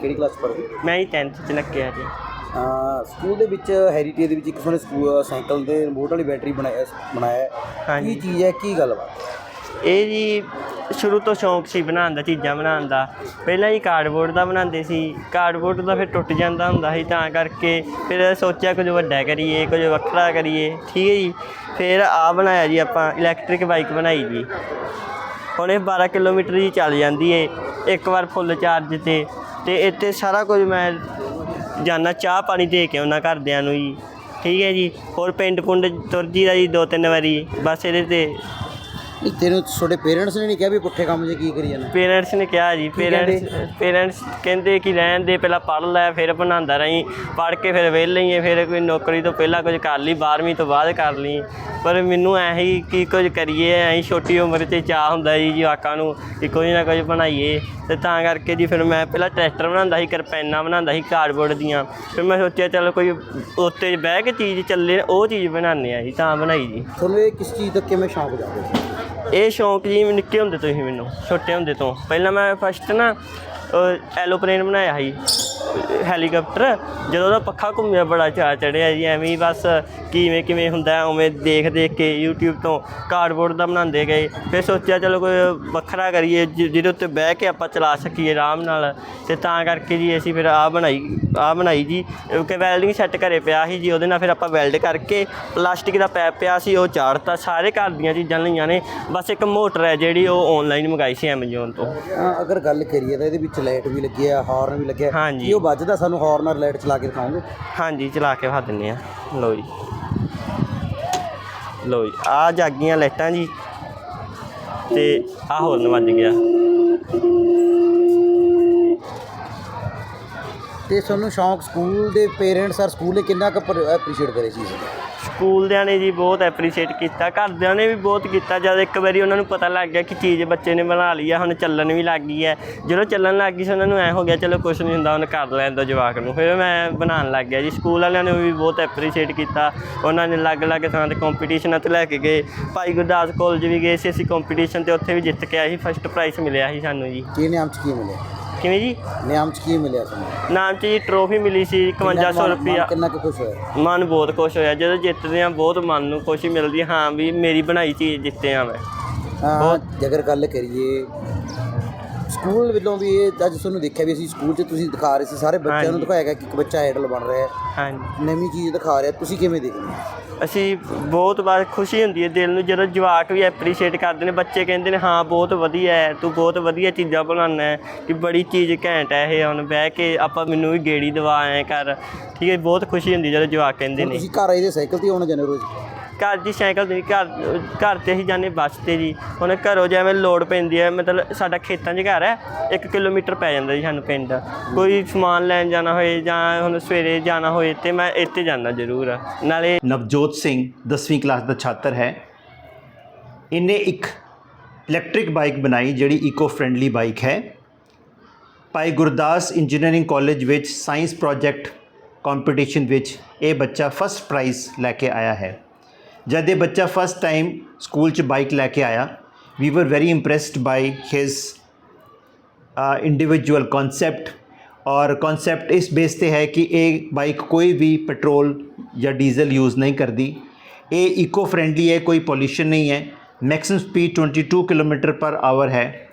ਕਿਹੜੀ ਕਲਾਸ ਪੜ੍ਹਦੇ ਮੈਂ ਹੀ 10th ਚ ਲੱਗਿਆ ਜੀ। ਅਹ ਸਕੂਲ ਦੇ ਵਿੱਚ ਹੈਰੀਟੇਜ ਦੇ ਵਿੱਚ ਇੱਕ ਸੋਨੇ ਸਕੂਲ ਸਾਈਕਲ ਦੇ ਰਿਮੋਟ ਵਾਲੀ ਬੈਟਰੀ ਬਣਾਇਆ ਬਣਾਇਆ ਹੈ। ਹਾਂਜੀ। ਕੀ ਚੀਜ਼ ਹੈ? ਕੀ ਗੱਲਬਾਤ? ਇਹ ਜੀ ਸ਼ੁਰੂ ਤੋਂ ਸ਼ੌਂਕ ਸੀ ਬਣਾਉਣ ਦਾ ਚੀਜ਼ਾਂ ਬਣਾਉਣ ਦਾ। ਪਹਿਲਾਂ ਹੀ ਕਾਰਡਬੋਰਡ ਦਾ ਬਣਾਉਂਦੇ ਸੀ। ਕਾਰਡਬੋਰਡ ਦਾ ਫਿਰ ਟੁੱਟ ਜਾਂਦਾ ਹੁੰਦਾ ਸੀ ਤਾਂ ਕਰਕੇ ਫਿਰ ਸੋਚਿਆ ਕੁਝ ਵੱਡਾ ਕਰੀਏ ਕੁਝ ਵੱਖਰਾ ਕਰੀਏ। ਠੀਕ ਹੈ ਜੀ। ਫਿਰ ਆ ਬਣਾਇਆ ਜੀ ਆਪਾਂ ਇਲੈਕਟ੍ਰਿਕ ਬਾਈਕ ਬਣਾਈ ਜੀ। ਹੁਣ ਇਹ 12 ਕਿਲੋਮੀਟਰ ਹੀ ਚੱਲ ਜਾਂਦੀ ਏ। ਇੱਕ ਵਾਰ ਫੁੱਲ ਚਾਰਜ ਤੇ। ਤੇ ਇੱਥੇ ਸਾਰਾ ਕੁਝ ਮੈਂ ਜਾਨਾ, ਚਾਹ ਪਾਣੀ ਦੇ ਕੇ ਉਹਨਾਂ ਘਰਦਿਆਂ ਨੂੰ ਜੀ। ਠੀਕ ਹੈ ਜੀ, ਹੋਰ ਪਿੰਡ ਪੁੰਡ ਤੁਰ ਜੀਦਾ ਜੀ ਦੋ ਤਿੰਨ ਵਾਰੀ। ਬਸ ਇਹਦੇ ਤੇ ਨਹੀਂ ਤੈਨੂੰ ਤੁਹਾਡੇ ਪੇਰੈਂਟਸ ਨੇ ਨਹੀਂ ਕਿਹਾ ਵੀ ਪੁੱਠੇ ਕੰਮ ਜੇ ਕੀ ਕਰੀ ਜਾਂਦਾ ਪੇਰੈਂਟਸ ਨੇ ਕਿਹਾ ਜੀ ਪੇਰੈਂਟਸ ਪੇਰੈਂਟਸ ਕਹਿੰਦੇ ਕਿ ਰਹਿਣ ਦੇ ਪਹਿਲਾਂ ਪੜ੍ਹ ਲੈ ਫਿਰ ਬਣਾਉਂਦਾ ਰਹੀਂ ਪੜ੍ਹ ਕੇ ਫਿਰ ਵਿਹਲੇ ਹੀ ਹੈ ਫਿਰ ਕੋਈ ਨੌਕਰੀ ਤੋਂ ਪਹਿਲਾਂ ਕੁਝ ਕਰ ਲਈ 12ਵੀਂ ਤੋਂ ਬਾਅਦ ਕਰ ਲਈ। ਪਰ ਮੈਨੂੰ ਐਂ ਹੀ ਕੀ ਕੁਝ ਕਰੀਏ ਐਂ ਹੀ ਛੋਟੀ ਉਮਰ 'ਚ ਚਾਹ ਹੁੰਦਾ ਜੀ ਜਵਾਕਾਂ ਨੂੰ ਕਿ ਕੁਝ ਨਾ ਕੁਝ ਬਣਾਈਏ। ਤੇ ਤਾਂ ਕਰਕੇ ਜੀ ਫਿਰ ਮੈਂ ਪਹਿਲਾਂ ਟਰੈਕਟਰ ਬਣਾਉਂਦਾ ਸੀ ਕਿਰਪੈਨਾਂ ਬਣਾਉਂਦਾ ਸੀ ਕਾਰਡਬੋਰਡ ਦੀਆਂ। ਫਿਰ ਮੈਂ ਸੋਚਿਆ ਚਲੋ ਕੋਈ ਉੱਤੇ ਬਹਿ ਕੇ ਚੀਜ਼ ਚੱਲੇ ਉਹ ਚੀਜ਼ ਬਣਾਉਂਦੇ ਆ ਜੀ ਤਾਂ ਬਣਾਈ ਜੀ। ਤੁਹਾਨੂੰ ਇਹ ਕਿਸ ਚੀਜ਼ ਦਾ ਕਿਵੇਂ ਸ਼ੌਂਕ ਜਾਗਿਆ ਇਹ ਸ਼ੌਂਕ ਜੀ ਨਿੱਕੇ ਹੁੰਦੇ ਤੋਂ ਹੀ ਮੈਨੂੰ, ਛੋਟੇ ਹੁੰਦੇ ਤੋਂ। ਪਹਿਲਾਂ ਮੈਂ ਫਸਟ ਨਾ ਐਲੋਪਲੇਨ ਬਣਾਇਆ ਸੀ, ਹੈਲੀਕਾਪਟਰ। ਜਦੋਂ ਉਹਦਾ ਪੱਖਾ ਘੁੰਮਿਆ, ਬੜਾ ਚਾਅ ਚੜਿਆ ਜੀ। ਐਵੇਂ ਹੀ ਬਸ ਕਿਵੇਂ ਕਿਵੇਂ ਹੁੰਦਾ, ਉਵੇਂ ਦੇਖ ਦੇਖ ਕੇ YouTube ਤੋਂ ਕਾਰਡਬੋਰਡ ਦਾ ਬਣਾਉਂਦੇ ਗਏ। ਫਿਰ ਸੋਚਿਆ, ਚਲੋ ਕੋਈ ਵੱਖਰਾ ਕਰੀਏ, ਜਿ- ਜਿਹਦੇ ਉੱਤੇ ਬਹਿ ਕੇ ਆਪਾਂ ਚਲਾ ਸਕੀਏ ਆਰਾਮ ਨਾਲ। ਤੇ ਤਾਂ ਕਰਕੇ ਜੀ ਅਸੀਂ ਫਿਰ ਆ ਬਣਾਈ ਆ ਬਣਾਈ ਜੀ। ਕਿ ਵੈਲਡਿੰਗ ਸੈੱਟ ਘਰੇ ਪਿਆ ਸੀ ਜੀ, ਉਹਦੇ ਨਾਲ ਫਿਰ ਆਪਾਂ ਵੈਲਡ ਕਰਕੇ ਪਲਾਸਟਿਕ ਦਾ ਪੈਪ ਪਿਆ ਸੀ, ਉਹ ਚਾੜਤਾ। ਸਾਰੇ ਘਰ ਦੀਆਂ ਚੀਜ਼ਾਂ ਲਈਆਂ ਨੇ। ਬਸ ਇੱਕ ਮੋਟਰ ਹੈ ਜਿਹੜੀ ਉਹ ਆਨਲਾਈਨ ਮੰਗਾਈ ਸੀ Amazon ਤੋਂ। ਅਗਰ ਗੱਲ ਕਰੀਏ ਤਾਂ ਇਹਦੇ ਵਿੱਚ ਲਾਈਟ ਵੀ ਲੱਗੀ ਹੈ ਹਾਰਨ ਵੀ ਲੱਗਿਆ। ਹਾਂਜੀ। ਕੀ ਉਹ ਵੱਜਦਾ ਸਾਨੂੰ ਹਾਰਨ ਨਾਲ ਲਾਈਟ ਚਲਾ ਕੇ ਦਿਖਾਓਗੇ ਹਾਂਜੀ ਚਲਾ ਕੇ ਵਿਖਾ ਦਿੰਨੇ ਆ। ਲਓ ਜੀ। ਲਓ ਜੀ ਆ ਜਾਗੀਆਂ ਲਾਈਟਾਂ ਜੀ। ਤੇ ਆ ਹੋਰਨ ਵੱਜ ਗਿਆ। ਤੇ ਤੁਹਾਨੂੰ ਸ਼ੌਂਕ ਸਕੂਲ ਦੇ ਪੇਰੈਂਟਸ ਔਰ ਸਕੂਲ ਨੇ ਕਿੰਨਾ ਕੁ ਐਪਰੀਸ਼ੀਏਟ ਕਰੇ ਚੀਜ਼ ਨੂੰ ਸਕੂਲਦਿਆਂ ਨੇ ਜੀ ਬਹੁਤ ਐਪਰੀਸ਼ੀਏਟ ਕੀਤਾ, ਘਰਦਿਆਂ ਨੇ ਵੀ ਬਹੁਤ ਕੀਤਾ। ਜਦ ਇੱਕ ਵਾਰੀ ਉਹਨਾਂ ਨੂੰ ਪਤਾ ਲੱਗ ਗਿਆ ਕਿ ਚੀਜ਼ ਬੱਚੇ ਨੇ ਬਣਾ ਲਈ ਆ, ਹੁਣ ਚੱਲਣ ਵੀ ਲੱਗ ਗਈ ਹੈ। ਜਦੋਂ ਚੱਲਣ ਲੱਗ ਗਈ ਸੀ, ਉਹਨਾਂ ਨੂੰ ਐ ਹੋ ਗਿਆ, ਚਲੋ ਕੁਛ ਨਹੀਂ ਹੁੰਦਾ ਉਹਨੇ ਕਰ ਲੈਣ ਦੋ ਜਵਾਕ ਨੂੰ। ਫਿਰ ਮੈਂ ਬਣਾਉਣ ਲੱਗ ਗਿਆ ਜੀ। ਸਕੂਲ ਵਾਲਿਆਂ ਨੇ ਵੀ ਬਹੁਤ ਐਪਰੀਸ਼ੀਏਟ ਕੀਤਾ। ਉਹਨਾਂ ਨੇ ਅਲੱਗ-ਅਲੱਗ ਥਾਂ 'ਤੇ ਕੰਪੀਟੀਸ਼ਨਾਂ ਤੇ ਲੈ ਕੇ ਗਏ। ਭਾਈ ਗੁਰਦਾਸ ਕਾਲਜ ਵੀ ਗਏ ਸੀ ਅਸੀਂ ਕੰਪੀਟੀਸ਼ਨ ਤੇ, ਉੱਥੇ ਵੀ ਜਿੱਤ ਕੇ ਆਏ ਸੀ। ਫਸਟ ਪ੍ਰਾਈਜ਼ ਮਿਲਿਆ ਸੀ ਸਾਨੂੰ ਜੀ। ਕੀ ਨਾਮ ਚ ਕੀ ਮਿਲਿਆ? ਕਿਵੇਂ ਜੀ? ਨਿਯਮ ਚ ਕੀ ਮਿਲਿਆ ਤੁਹਾਨੂੰ? ਨਾਮ 'ਚ ਜੀ ਟਰੋਫੀ ਮਿਲੀ ਸੀ 5100 ਮਨ- ਰੁਪਇਆ ਮਨ ਕਿੰਨਾ ਕੁ ਖੁਸ਼ ਹੋਇਆ? ਮਨ ਬਹੁਤ ਖੁਸ਼ ਹੋਇਆ। ਜਦੋਂ ਜਿੱਤਦੇ ਆ ਬਹੁਤ ਮਨ ਨੂੰ ਖੁਸ਼ੀ ਮਿਲਦੀ। ਹੈ, ਹਾਂ ਵੀ ਮੇਰੀ ਬਣਾਈ ਚੀਜ਼ ਜਿੱਤੇ ਆ ਮੈਂ। ਹਾਂ ਜੇਕਰ ਗੱਲ ਕਰੀਏ ਸਕੂਲ ਵੱਲੋਂ ਵੀ ਇਹ ਅੱਜ ਤੁਹਾਨੂੰ ਦੇਖਿਆ ਵੀ ਅਸੀਂ ਸਕੂਲ 'ਚ ਤੁਸੀਂ ਦਿਖਾ ਰਹੇ ਸੀ ਸਾਰੇ ਬੱਚਿਆਂ ਨੂੰ। ਦਿਖਾਇਆ ਗਿਆ ਕਿ ਇੱਕ ਬੱਚਾ ਆਈਡਲ ਬਣ ਰਿਹਾ ਹੈ। ਹਾਂਜੀ। ਨਵੀਂ ਚੀਜ਼ ਦਿਖਾ ਰਿਹਾ ਤੁਸੀਂ ਕਿਵੇਂ ਦੇਖਦੇ ਹੋ? ਅਸੀਂ ਬਹੁਤ ਵਾਰ ਖੁਸ਼ੀ ਹੁੰਦੀ ਹੈ ਦਿਲ ਨੂੰ ਜਦੋਂ ਜਵਾਕ ਵੀ ਐਪਰੀਸ਼ੀਏਟ ਕਰਦੇ ਨੇ ਬੱਚੇ ਕਹਿੰਦੇ ਨੇ ਹਾਂ ਬਹੁਤ ਵਧੀਆ ਹੈ ਤੂੰ ਬਹੁਤ ਵਧੀਆ ਚੀਜ਼ਾਂ ਬਣਾਉਂਦਾ ਹੈ ਕਿ ਬੜੀ ਚੀਜ਼ ਘੈਂਟ ਹੈ ਇਹ ਹੁਣ ਬਹਿ ਕੇ ਆਪਾਂ ਮੈਨੂੰ ਵੀ ਗੇੜੀ ਦਵਾ ਐ ਕਰ। ਠੀਕ ਹੈ ਬਹੁਤ ਖੁਸ਼ੀ ਹੁੰਦੀ ਜਦੋਂ ਜਵਾਕ ਕਹਿੰਦੇ ਹੁਣ ਨੇ। ਤੁਸੀਂ ਘਰ ਦੇ ਸਾਈਕਲ ਤੇ ਹੀ ਆਉਣਾ ਜਾਂਦੇ ਰੋਜ਼? ਘਰ ਦੀ ਸਾਈਕਲ ਤੇ ਘਰ ਘਰ ਤੇ ਅਸੀਂ ਜਾਂਦੇ ਬੱਸ ਤੇ ਜੀ। ਹੁਣ ਘਰੋਂ ਜਿਵੇਂ ਲੋਡ ਪੈਂਦੀ ਹੈ, ਮਤਲਬ ਸਾਡਾ ਖੇਤਾਂ 'ਚ ਘਰ ਹੈ 1 ਕਿਲੋਮੀਟਰ ਪੈ ਜਾਂਦਾ ਜੀ ਸਾਨੂੰ ਪਿੰਡ। ਕੋਈ ਸਮਾਨ ਲੈਣ ਜਾਣਾ ਹੋਏ ਜਾਂ ਹੁਣ ਸਵੇਰੇ ਜਾਣਾ ਹੋਏ ਤੇ ਮੈਂ ਇੱਥੇ ਜਾਂਦਾ ਜ਼ਰੂਰ। ਨਾਲੇ ਨਵਜੋਤ ਸਿੰਘ 10ਵੀਂ ਕਲਾਸ ਦਾ ਛਾਤਰ ਹੈ। ਇਹਨੇ ਇੱਕ ਇਲੈਕਟ੍ਰਿਕ ਬਾਈਕ ਬਣਾਈ, ਜਿਹੜੀ ਇਕੋ ਫ੍ਰੈਂਡਲੀ ਬਾਈਕ ਹੈ। ਭਾਈ ਗੁਰਦਾਸ ਇੰਜੀਨੀਅਰਿੰਗ ਕਾਲਜ ਵਿੱਚ ਸਾਇੰਸ ਪ੍ਰੋਜੈਕਟ ਕੰਪੀਟੀਸ਼ਨ ਵਿੱਚ ਇਹ ਬੱਚਾ ਫਸਟ ਪ੍ਰਾਈਜ਼ ਲੈ ਕੇ ਆਇਆ ਹੈ। ਜਦ ਇਹ ਬੱਚਾ ਫਸਟ ਟਾਈਮ ਸਕੂਲ 'ਚ ਬਾਈਕ ਲੈ ਕੇ ਆਇਆ we were very impressed by his individual concept ਔਰ ਕਨਸੈਪਟ ਇਸ ਬੇਸ ਤੇ ਹੈ ਕਿ ਇਹ ਬਾਈਕ ਕੋਈ ਵੀ ਪੈਟਰੋਲ ਜਾਂ ਡੀਜ਼ਲ ਯੂਜ਼ ਨਹੀਂ ਕਰਦੀ। ਇਹ ਇਕੋ ਫ੍ਰੈਂਡਲੀ ਹੈ, ਕੋਈ ਪੋਲੂਸ਼ਨ ਨਹੀਂ ਹੈ। Maximum speed 22 kilometre per hour ਹੈ।